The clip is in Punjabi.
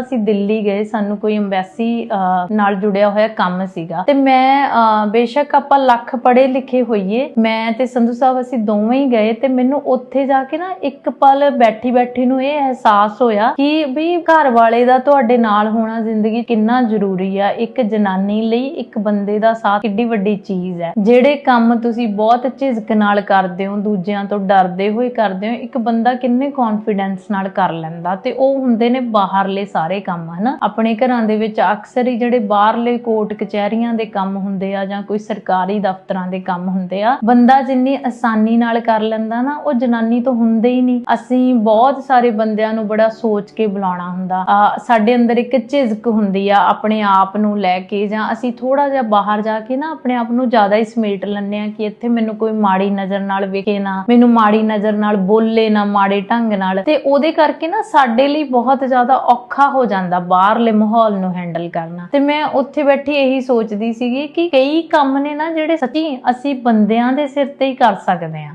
ਅਸੀਂ ਦਿੱਲੀ ਗਏ ਸਾਨੂੰ ਕੋਈ ਐਮਬੈਸੀ ਨਾਲ ਜੁੜਿਆ ਹੋਇਆ ਕੰਮ ਸੀਗਾ। ਤੇ ਮੈਂ ਅਹ, ਬੇਸ਼ੱਕ ਆਪਾਂ ਲੱਖ ਪੜੇ ਲਿਖੇ ਹੋਈਏ ਮੈਂ ਤੇ ਸੰਧੂ ਸਾਹਿਬ ਅਸੀਂ ਦੋਵੇਂ ਹੀ ਗਏ ਤੇ ਮੈਨੂੰ ਉੱਥੇ ਜਾ ਕੇ ਨਾ ਇੱਕ ਪਲ ਬੈਠੀ ਬੈਠੀ ਨੂੰ ਇਹ ਅਹਿਸਾਸ ਹੋਇਆ ਕਿ ਵੀ ਘਰ ਵਾਲੇ ਦਾ ਤੁਹਾਡੇ ਨਾਲ ਹੋਣਾ ਜ਼ਿੰਦਗੀ ਕਿੰਨਾ ਜ਼ਰੂਰੀ ਆ। ਇੱਕ ਜਨਾਨੀ ਲਈ ਇੱਕ ਬੰਦੇ ਦਾ ਸਾਥ ਕਿੱਡੀ ਵੱਡੀ ਚੀਜ਼ ਹੈ। ਜਿਹੜੇ ਕੰਮ ਤੁਸੀਂ ਬਹੁਤ ਝਿਜਕ ਨਾਲ ਕਰਦੇ ਹੋ ਦੂਜਿਆਂ ਤੋਂ ਡਰਦੇ ਹੋਏ ਕਰਦੇ ਹੋ ਇੱਕ ਬੰਦਾ ਕਿੰਨੇ ਕੌਨਫੀਡੈਂਸ ਨਾਲ ਕਰ ਲੈਂਦਾ ਤੇ ਉਹ ਹੁੰਦੇ ਨੇ ਬਾਹਰਲੇ ਸਾਰੇ। ਸਾਰੇ ਕੰਮ, ਹਨਾ? ਆਪਣੇ ਘਰਾਂ ਦੇ ਵਿੱਚ ਅਕਸਰ ਹੀ ਜਿਹੜੇ ਬਾਹਰਲੇ ਕੋਰਟ ਕਚਹਿਰੀਆਂ ਦੇ ਕੰਮ ਹੁੰਦੇ ਆ ਜਾਂ ਕੋਈ ਸਰਕਾਰੀ ਦਫ਼ਤਰਾਂ ਦੇ ਕੰਮ ਹੁੰਦੇ ਆ, ਬੰਦਾ ਜਿੰਨੀ ਆਸਾਨੀ ਨਾਲ ਕਰ ਲੈਂਦਾ ਨਾ, ਉਹ ਜਨਾਨੀ ਤੋਂ ਹੁੰਦੇ ਹੀ ਨਹੀਂ। ਅਸੀਂ ਬਹੁਤ ਸਾਰੇ ਬੰਦਿਆਂ ਨੂੰ ਬੜਾ ਸੋਚ ਕੇ ਬੁਲਾਉਣਾ ਹੁੰਦਾ। ਸਾਡੇ ਅੰਦਰ ਇੱਕ ਝਿਜਕ ਹੁੰਦੀ ਆ ਆਪਣੇ ਆਪ ਨੂੰ ਲੈ ਕੇ ਜਾਂ ਅਸੀਂ ਥੋੜਾ ਜਿਹਾ ਬਾਹਰ ਜਾ ਕੇ ਨਾ ਆਪਣੇ ਆਪ ਨੂੰ ਜ਼ਿਆਦਾ ਹੀ ਸਮੇਟ ਲੈਂਦੇ ਆ ਕਿ ਇੱਥੇ ਮੈਨੂੰ ਕੋਈ ਮਾੜੀ ਨਜ਼ਰ ਨਾਲ ਵੇਖੇ ਨਾ, ਮੈਨੂੰ ਮਾੜੀ ਨਜ਼ਰ ਨਾਲ ਬੋਲੇ ਨਾ ਮਾੜੇ ਢੰਗ ਨਾਲ। ਤੇ ਉਹਦੇ ਕਰਕੇ ਨਾ ਸਾਡੇ ਲਈ ਬਹੁਤ ਜ਼ਿਆਦਾ ਔਖਾ ਹੋ ਜਾਂਦਾ, ਬਾਹਰਲੇ ਮਾਹੌਲ ਨੂੰ ਹੈਂਡਲ ਕਰਨਾ। ਤੇ ਮੈਂ ਉੱਥੇ ਬੈਠੀ ਇਹੀ ਸੋਚਦੀ ਸੀਗੀ ਕਿ ਕਈ ਕੰਮ ਨੇ ਨਾ ਜਿਹੜੇ ਸੱਚੀ ਅਸੀਂ ਬੰਦਿਆਂ ਦੇ ਸਿਰ ਤੇ ਹੀ ਕਰ ਸਕਦੇ ਆ